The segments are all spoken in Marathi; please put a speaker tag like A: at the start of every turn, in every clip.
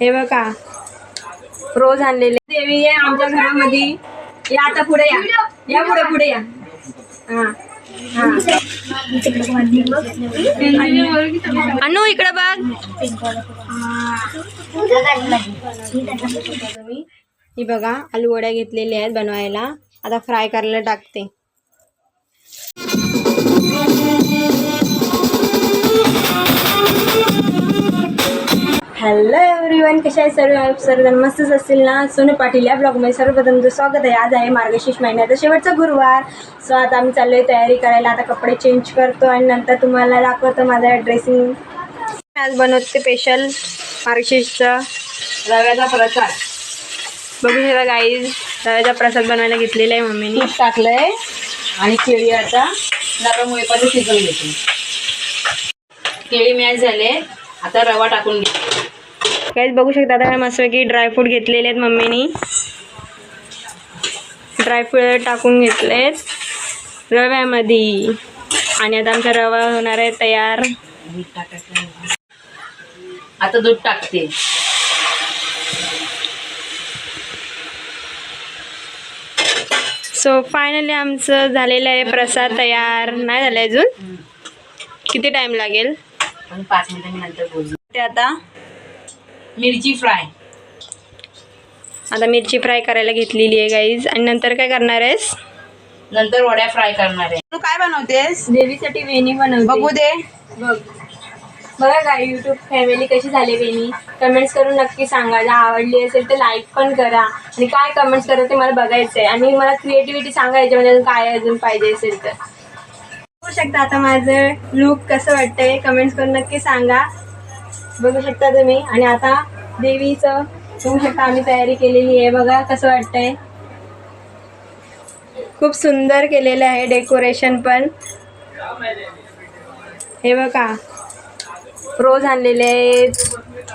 A: हे बघा. रोज आणलेले. देवी आहे आमच्या घरामध्ये. या आता पुढे या. या पुढे पुढे या. अनु इकडे बघ. ही बघा आलू वड्या घेतलेल्या आहेत बनवायला. आता फ्राय करायला टाकते. हॅलो एव्हरीवन कशा आहे सर्व? सर्वजण मस्तच असतील ना? सोनू पाटील या ब्लॉगमध्ये सर्वप्रथम तुमचं स्वागत आहे. आज आहे मार्गशीर्ष महिन्याचा शेवटचा गुरुवार. सो आता आम्ही चाललोय तयारी करायला. आता कपडे चेंज करतो आणि नंतर तुम्हाला दाखवतो माझा ड्रेसिंग आज बनवते स्पेशल मार्गशीर्षचा
B: रव्याचा प्रसाद.
A: बघू शकता गाईज रव्याचा प्रसाद बनवायला घेतलेला आहे मम्मीने.
B: टाकलं टाकलंय. आणि केळी आता नरम पण शिजवून घेते केळी मॅच झाले. आता रवा टाकून घेतो
A: गाईज बघू शकता आता मस्तपैकी ड्रायफ्रूट घेतलेले आहेत मम्मीनी. ड्रायफ्रूट टाकून घेतलेत. रव्यामध्ये. आणि आता आमचा रवा होणार आहे तयार.
B: आता दूध टाकते.
A: सो फायनली आमचं झालेलं आहे प्रसाद तयार. नाही झालं अजून? किती टाइम लागेल? ते आता
B: मिरची फ्राय.
A: आता मिरची फ्राय करायला घेतलेली आहे गाईज आणि नंतर काय करणार आहेस?
B: नंतर वड्या फ्राय करणार आहे. तू काय बनवतेस?
A: देवीसाठी वेणी बनवते.
B: बघू दे.
A: बघ. बघा काय यूट्यूब फॅमिली कशी झाली वेणी. कमेंट्स करून नक्की सांगा. जर आवडली असेल तर लाईक पण करा. आणि काय कमेंट्स करा ते मला बघायचं आहे आणि मला क्रिएटिव्हिटी सांगा याच्यामध्ये अजून काय अजून पाहिजे असेल तर. बघू शकता आता माझं लुक कसं वाटतंय. कमेंट्स करून नक्की सांगा. बघू शकता तुम्ही. आणि आता देवीचं बघू शकता आम्ही तयारी केलेली आहे. बघा कसं वाटतंय. खूप सुंदर केलेलं आहे डेकोरेशन पण. हे बघा. रोज आणलेले आहेत.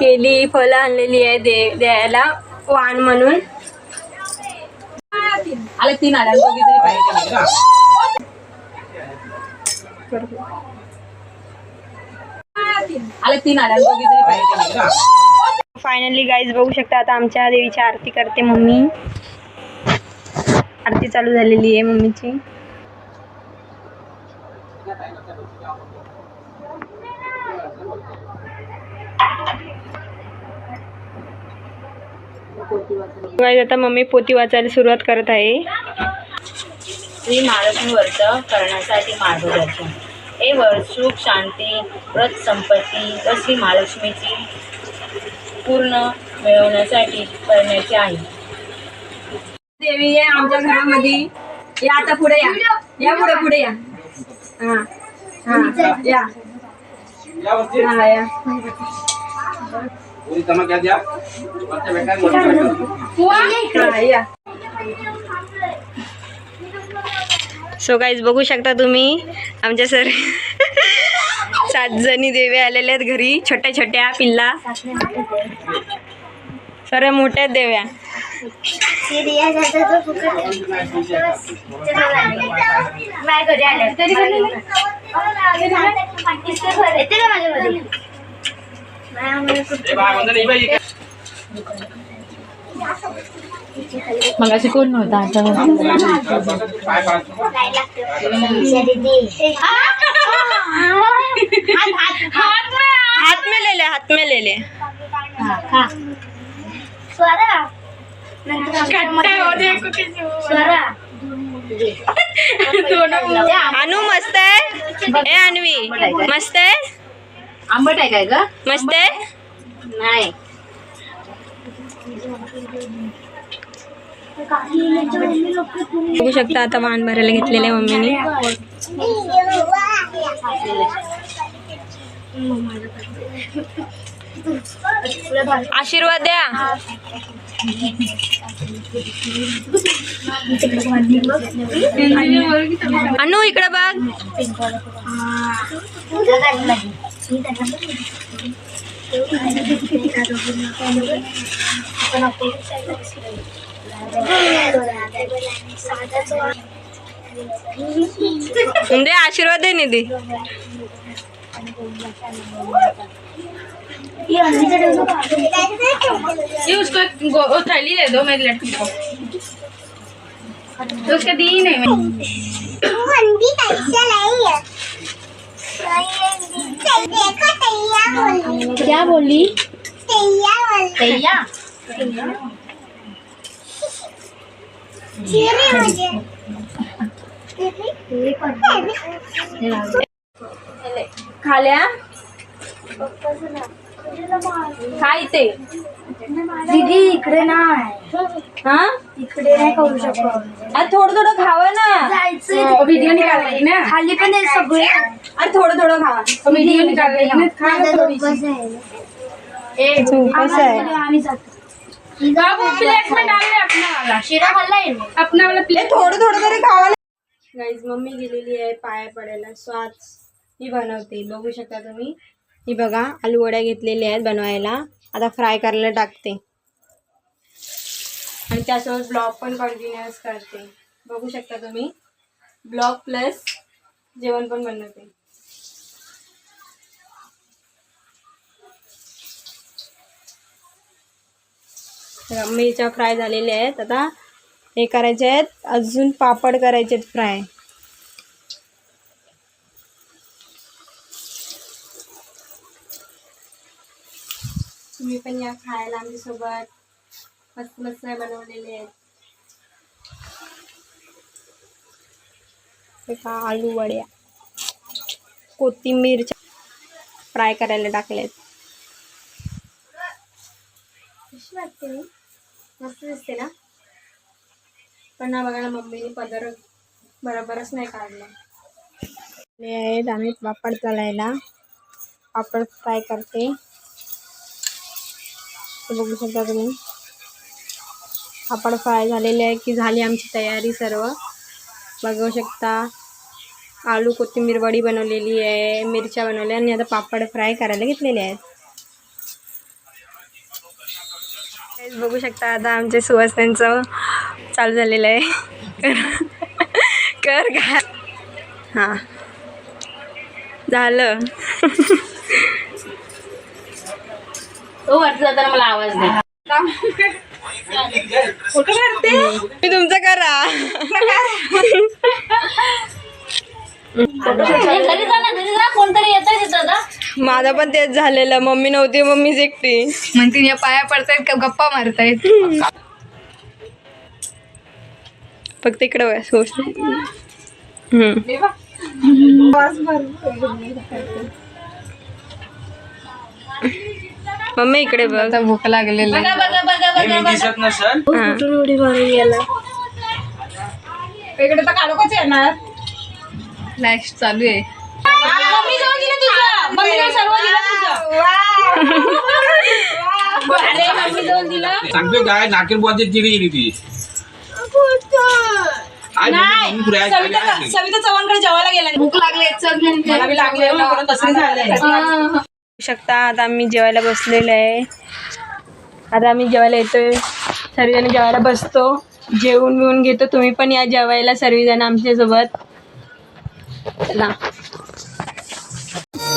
A: केली फळं आणलेली आहे दे द्यायला. वाण म्हणून.
B: आले तीन आल्या. आले तीन आल्या दोघी तरी पाहिजे
A: फायनली गाईज बघू शकता आता आमच्या देवीची आरती करते मम्मी. आरती चालू झालेली आहे मम्मीची. Guys, आता मम्मी पोती वाचायला सुरुवात करत आहे.
B: श्री महालक्ष्मी व्रत करण्यासाठी मार्गदर्शन. हे व्रत सुख शांती व्रत संपत्ती व श्री महालक्ष्मीची पूर्ण मिळवण्यासाठी करण्याचे आहे.
A: देवी आहे आमच्या घरामध्ये. या आता पुढे या. या पुढे पुढे या. हा. हा. या. हा या.
C: पूरी चमक दिया
A: या. सो गाईज बघू शकता तुम्ही आमच्या सर सात जणी देवे आलेल्या आहेत घरी छोट्या छोट्या पिल्ला. सर्व मोठ्या देव्या.
B: मग अशी कोण नव्हता.
A: हात में ले ले हात में ले ले अनु मस्त आहे? ए अन्वी मस्त आहे?
B: आंबट आहे काय ग?
A: मस्त आहे?
B: नाही.
A: बघू शकता आता वाहन भरायला घेतलेलं आहे मम्मीने. आशीर्वाद द्या. अनु इकडे बघ. म्हणजे आशीर्वाद दे निधी.
B: ये उसको एक थैली दे दो मैं लड़की को. तो उसका दी ही नहीं मैं.
A: क्या बोली?
B: तैया
A: खाल्या? काय ते
D: दीदी इकडे नाही.
A: हा?
D: इकडे नाही करू शकत.
A: अरे थोडं थोडं खावं ना.
D: जायचं
B: वीडियो निकाल ना.
D: खाली पण आहे सगळे.
A: अरे थोडं थोडं खावा.
B: वीडियो निकाल ना.
D: तो आहे.
A: कसं
D: आम्ही जातो. शिरा खाल्लाय मी
B: अपना वाला प्लेट
A: थोडं थोडं तरी खावा गाईज मम्मी गेलेली आहे पाया पडायला. स्वाद ही बनवते. बघू शकता तुम्ही. ही बघा आलू वड्या घेतलेल्या आहेत बनवायला. आता फ्राय करायला टाकते. आणि त्यासोबत ब्लॉग पण कंटिन्युअस करते. बघू शकता तुम्ही. ब्लॉग प्लस जेवण पण बनवते. मिरच्या फ्राय झालेल्या आहेत. आता हे करायचे आहेत. अजून पापड करायचे आहेत फ्राय. तुम्ही पण या खायला आमच्यासोबत. मस्त मस्त बनवलेले आहेत. का आलू वड्या कोथिंबीरच्या फ्राय करायला टाकल्यात वाटते मी. मस्त दिसते ना. पण ना बघा ना मम्मीने पदर बरोबरच नाही काढला. हे आहेत आम्ही पापड तळायला. पापड फ्राय करते. बघू शकता तुम्ही. पापड फ्राय झालेले आहे की झाली आमची तयारी सर्व. बघू शकता. आलू कोथिंबीर वडी बनवलेली आहे मिरच्या बनवल्या आणि आता पापड फ्राय करायला घेतलेले आहेत. बघू शकता आता आमच्या सुवासनांचं चालू झालेलं आहे. कर का हां. झालं.
B: तो वरती जाताना मला आवाज दे.
A: मी तुमचं करा.
B: घरी जा ना घरी जा. कोणतरी तिथं जा
A: माझं पण तेच झालेलं. मम्मी नव्हती मम्मीच एकटी
B: म्हणते या पाया पडतायत का गप्पा मारतायत?
A: फक्त इकडे हो हम्म. मम्मी इकडे बघ.
B: भूक लागलेली बघा बघा बघा बघा
C: दिसत नसल.
A: हा.
D: उडी मारून गेला
B: इकडे तर काढूकच येणार. नेक्स्ट चालू आहे. तुझं मम्मी जवळ सर्व दिलं तुझं. अरे मम्मी जवळ दिलं.
C: सांगतोय काय नाकेल बोलते तिकडे गेली ती. आज मम्मी.
B: सविता चव्हाणकडे जेवायला गेला भूक लागली चल मला बी लागले तसं झालंय.
A: बघू शकता आता आम्ही जेवायला बसलेलो आहे. आता आम्ही जेवायला येतोय. सर्वजण जेवायला बसतो. जेवून बिवून घेतो. तुम्ही पण या जेवायला सर्वजण आमच्यासोबत. चला.